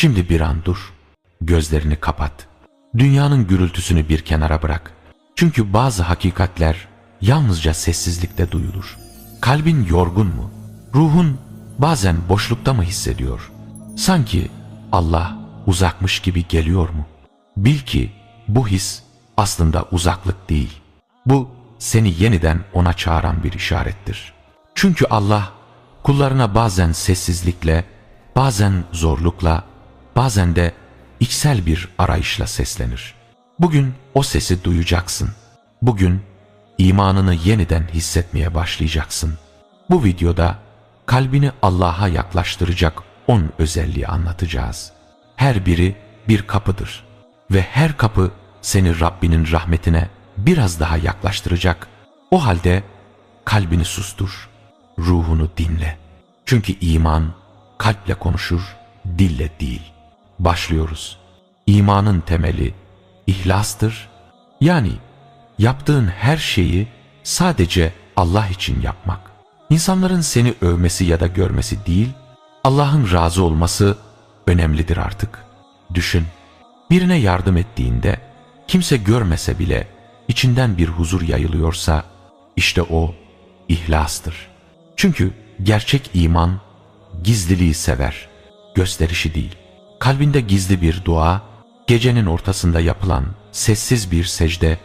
Şimdi bir an dur. Gözlerini kapat. Dünyanın gürültüsünü bir kenara bırak. Çünkü bazı hakikatler yalnızca sessizlikte duyulur. Kalbin yorgun mu? Ruhun bazen boşlukta mı hissediyor? Sanki Allah uzakmış gibi geliyor mu? Bil ki bu his aslında uzaklık değil. Bu seni yeniden ona çağıran bir işarettir. Çünkü Allah kullarına bazen sessizlikle, bazen zorlukla, bazen de içsel bir arayışla seslenir. Bugün o sesi duyacaksın. Bugün imanını yeniden hissetmeye başlayacaksın. Bu videoda kalbini Allah'a yaklaştıracak on özelliği anlatacağız. Her biri bir kapıdır ve her kapı seni Rabbinin rahmetine biraz daha yaklaştıracak. O halde kalbini sustur, ruhunu dinle. Çünkü iman kalple konuşur, dille değil. Başlıyoruz. İmanın temeli ihlastır. Yani yaptığın her şeyi sadece Allah için yapmak. İnsanların seni övmesi ya da görmesi değil, Allah'ın razı olması önemlidir artık. Düşün, birine yardım ettiğinde kimse görmese bile içinden bir huzur yayılıyorsa işte o ihlastır. Çünkü gerçek iman gizliliği sever, gösterişi değil. Kalbinde gizli bir dua, gecenin ortasında yapılan sessiz bir secde,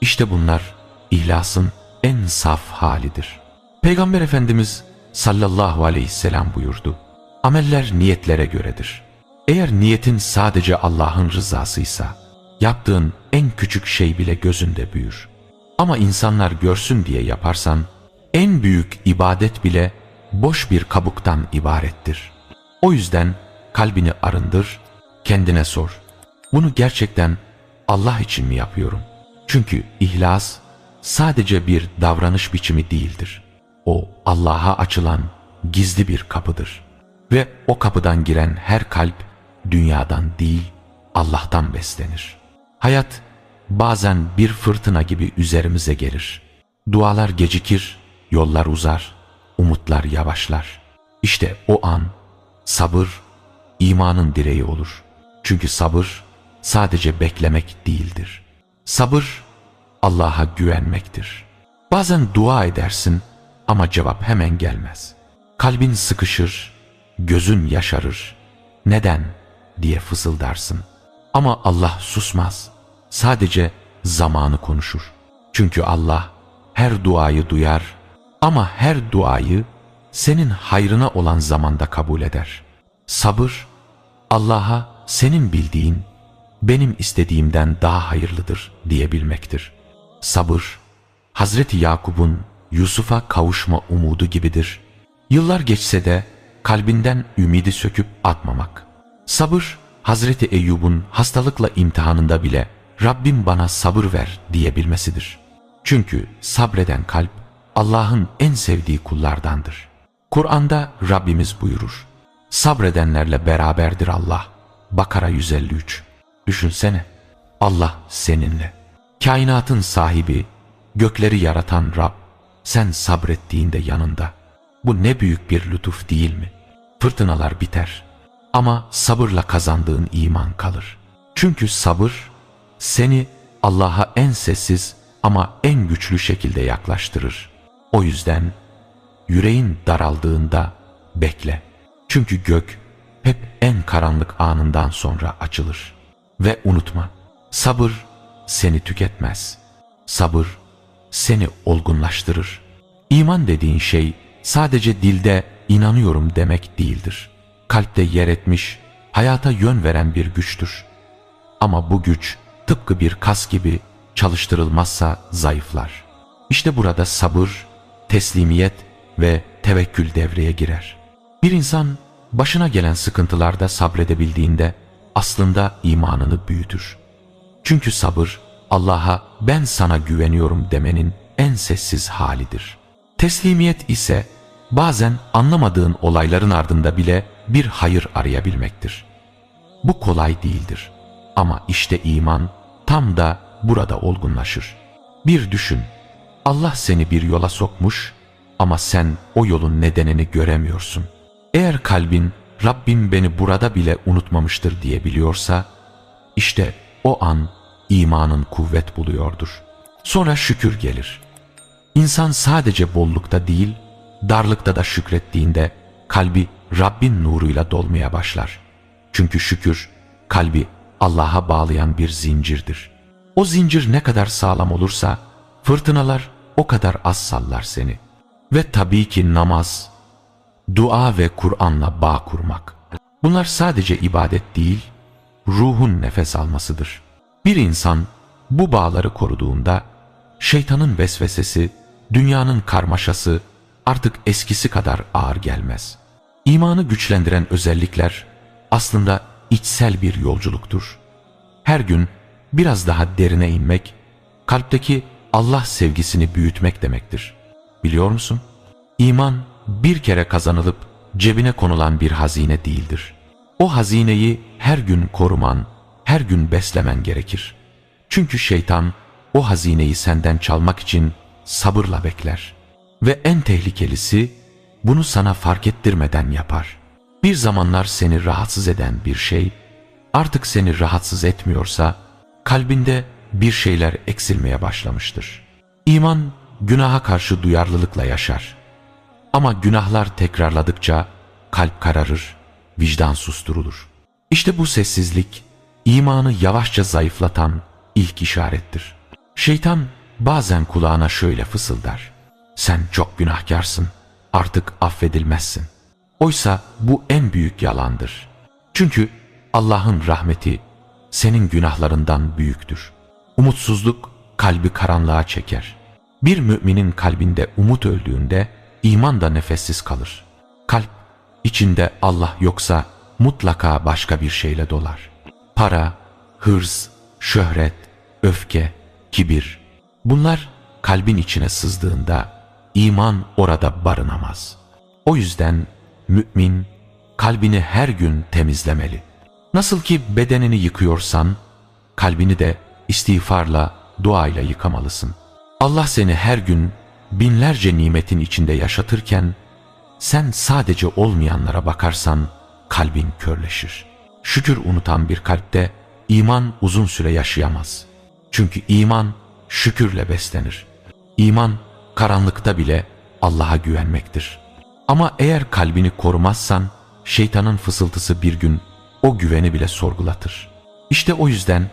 işte bunlar ihlasın en saf halidir. Peygamber Efendimiz sallallahu aleyhisselam buyurdu. Ameller niyetlere göredir. Eğer niyetin sadece Allah'ın rızasıysa, yaptığın en küçük şey bile gözünde büyür. Ama insanlar görsün diye yaparsan, en büyük ibadet bile boş bir kabuktan ibarettir. O yüzden kalbini arındır, kendine sor. Bunu gerçekten Allah için mi yapıyorum? Çünkü ihlas sadece bir davranış biçimi değildir. O Allah'a açılan gizli bir kapıdır. Ve o kapıdan giren her kalp dünyadan değil Allah'tan beslenir. Hayat bazen bir fırtına gibi üzerimize gelir. Dualar gecikir, yollar uzar, umutlar yavaşlar. İşte o an sabır imanın direği olur. Çünkü sabır sadece beklemek değildir. Sabır Allah'a güvenmektir. Bazen dua edersin ama cevap hemen gelmez. Kalbin sıkışır, gözün yaşarır. Neden diye fısıldarsın. Ama Allah susmaz. Sadece zamanı konuşur. Çünkü Allah her duayı duyar ama her duayı senin hayrına olan zamanda kabul eder. Sabır Allah'a senin bildiğin benim istediğimden daha hayırlıdır diyebilmektir. Sabır Hazreti Yakup'un Yusuf'a kavuşma umudu gibidir. Yıllar geçse de kalbinden ümidi söküp atmamak. Sabır Hazreti Eyyub'un hastalıkla imtihanında bile Rabbim bana sabır ver diyebilmesidir. Çünkü sabreden kalp Allah'ın en sevdiği kullardandır. Kur'an'da Rabbimiz buyurur. Sabredenlerle beraberdir Allah. Bakara 153 Düşünsene, Allah seninle. Kainatın sahibi, gökleri yaratan Rab, sen sabrettiğinde yanında. Bu ne büyük bir lütuf değil mi? Fırtınalar biter ama sabırla kazandığın iman kalır. Çünkü sabır seni Allah'a en sessiz ama en güçlü şekilde yaklaştırır. O yüzden yüreğin daraldığında bekle. Çünkü gök hep en karanlık anından sonra açılır. Ve unutma, sabır seni tüketmez. Sabır seni olgunlaştırır. İman dediğin şey sadece dilde inanıyorum demek değildir. Kalpte yer etmiş, hayata yön veren bir güçtür. Ama bu güç tıpkı bir kas gibi çalıştırılmazsa zayıflar. İşte burada sabır, teslimiyet ve tevekkül devreye girer. Bir insan başına gelen sıkıntılarda sabredebildiğinde aslında imanını büyütür. Çünkü sabır Allah'a ben sana güveniyorum demenin en sessiz halidir. Teslimiyet ise bazen anlamadığın olayların ardında bile bir hayır arayabilmektir. Bu kolay değildir. Ama işte iman tam da burada olgunlaşır. Bir düşün, Allah seni bir yola sokmuş ama sen o yolun nedenini göremiyorsun. Eğer kalbin Rabbim beni burada bile unutmamıştır diyebiliyorsa, işte o an imanın kuvvet buluyordur. Sonra şükür gelir. İnsan sadece bollukta değil, darlıkta da şükrettiğinde kalbi Rabbin nuruyla dolmaya başlar. Çünkü şükür kalbi Allah'a bağlayan bir zincirdir. O zincir ne kadar sağlam olursa fırtınalar o kadar az sallar seni. Ve tabii ki namaz, dua ve Kur'an'la bağ kurmak. Bunlar sadece ibadet değil, ruhun nefes almasıdır. Bir insan bu bağları koruduğunda şeytanın vesvesesi, dünyanın karmaşası artık eskisi kadar ağır gelmez. İmanı güçlendiren özellikler aslında içsel bir yolculuktur. Her gün biraz daha derine inmek, kalpteki Allah sevgisini büyütmek demektir. Biliyor musun? İman bir kere kazanılıp cebine konulan bir hazine değildir. O hazineyi her gün koruman, her gün beslemen gerekir. Çünkü şeytan o hazineyi senden çalmak için sabırla bekler. Ve en tehlikelisi bunu sana fark ettirmeden yapar. Bir zamanlar seni rahatsız eden bir şey artık seni rahatsız etmiyorsa kalbinde bir şeyler eksilmeye başlamıştır. İman günaha karşı duyarlılıkla yaşar. Ama günahlar tekrarladıkça kalp kararır, vicdan susturulur. İşte bu sessizlik imanı yavaşça zayıflatan ilk işarettir. Şeytan bazen kulağına şöyle fısıldar. Sen çok günahkarsın, artık affedilmezsin. Oysa bu en büyük yalandır. Çünkü Allah'ın rahmeti senin günahlarından büyüktür. Umutsuzluk kalbi karanlığa çeker. Bir müminin kalbinde umut öldüğünde iman da nefessiz kalır. Kalp içinde Allah yoksa mutlaka başka bir şeyle dolar. Para, hırs, şöhret, öfke, kibir. Bunlar kalbin içine sızdığında iman orada barınamaz. O yüzden mümin kalbini her gün temizlemeli. Nasıl ki bedenini yıkıyorsan kalbini de istiğfarla, duayla yıkamalısın. Allah seni her gün binlerce nimetin içinde yaşatırken sen sadece olmayanlara bakarsan kalbin körleşir. Şükür unutan bir kalpte iman uzun süre yaşayamaz. Çünkü iman şükürle beslenir. İman karanlıkta bile Allah'a güvenmektir. Ama eğer kalbini korumazsan şeytanın fısıltısı bir gün o güveni bile sorgulatır. İşte o yüzden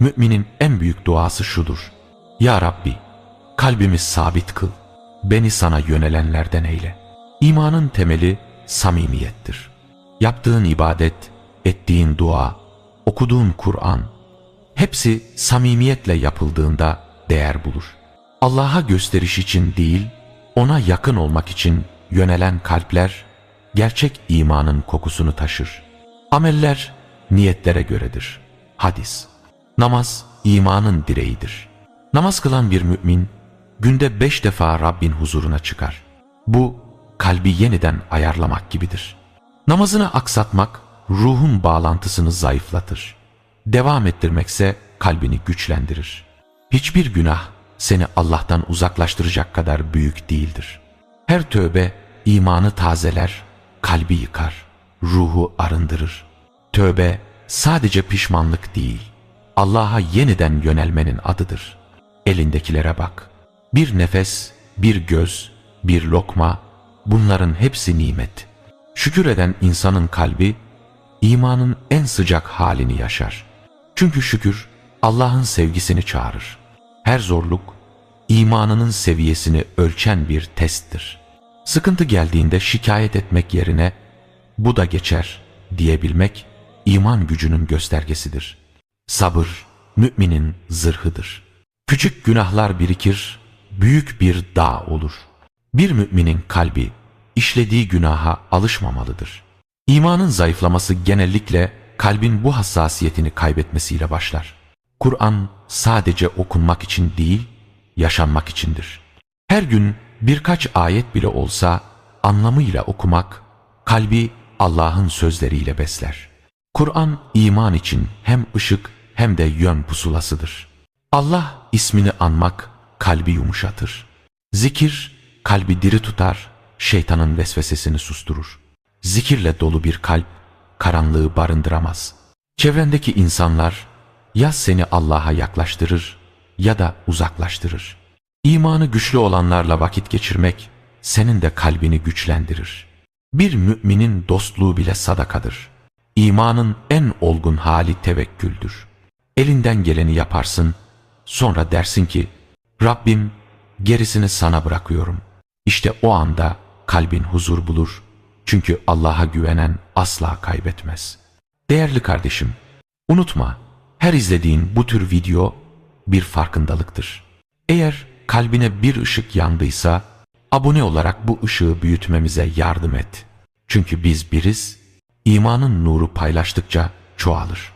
müminin en büyük duası şudur. Ya Rabbi kalbimi sabit kıl, beni sana yönelenlerden eyle. İmanın temeli samimiyettir. Yaptığın ibadet, ettiğin dua, okuduğun Kur'an, hepsi samimiyetle yapıldığında değer bulur. Allah'a gösteriş için değil, ona yakın olmak için yönelen kalpler, gerçek imanın kokusunu taşır. Ameller niyetlere göredir. Hadis. Namaz imanın direğidir. Namaz kılan bir mümin günde beş defa Rabbin huzuruna çıkar. Bu kalbi yeniden ayarlamak gibidir. Namazını aksatmak ruhun bağlantısını zayıflatır. Devam ettirmekse kalbini güçlendirir. Hiçbir günah seni Allah'tan uzaklaştıracak kadar büyük değildir. Her tövbe imanı tazeler, kalbi yıkar, ruhu arındırır. Tövbe sadece pişmanlık değil, Allah'a yeniden yönelmenin adıdır. Elindekilere bak. Bir nefes, bir göz, bir lokma, bunların hepsi nimet. Şükür eden insanın kalbi, imanın en sıcak halini yaşar. Çünkü şükür, Allah'ın sevgisini çağırır. Her zorluk, imanının seviyesini ölçen bir testtir. Sıkıntı geldiğinde şikayet etmek yerine, bu da geçer diyebilmek, iman gücünün göstergesidir. Sabır, müminin zırhıdır. Küçük günahlar birikir, büyük bir dağ olur. Bir müminin kalbi, işlediği günaha alışmamalıdır. İmanın zayıflaması genellikle kalbin bu hassasiyetini kaybetmesiyle başlar. Kur'an sadece okunmak için değil, yaşanmak içindir. Her gün birkaç ayet bile olsa anlamıyla okumak, kalbi Allah'ın sözleriyle besler. Kur'an iman için hem ışık hem de yön pusulasıdır. Allah ismini anmak kalbi yumuşatır. Zikir kalbi diri tutar, şeytanın vesvesesini susturur. Zikirle dolu bir kalp karanlığı barındıramaz. Çevrendeki insanlar ya seni Allah'a yaklaştırır ya da uzaklaştırır. İmanı güçlü olanlarla vakit geçirmek senin de kalbini güçlendirir. Bir müminin dostluğu bile sadakadır. İmanın en olgun hali tevekküldür. Elinden geleni yaparsın, sonra dersin ki, Rabbim gerisini sana bırakıyorum. İşte o anda kalbin huzur bulur. Çünkü Allah'a güvenen asla kaybetmez. Değerli kardeşim, unutma, her izlediğin bu tür video bir farkındalıktır. Eğer kalbine bir ışık yandıysa, abone olarak bu ışığı büyütmemize yardım et. Çünkü biz biriz, imanın nuru paylaştıkça çoğalır.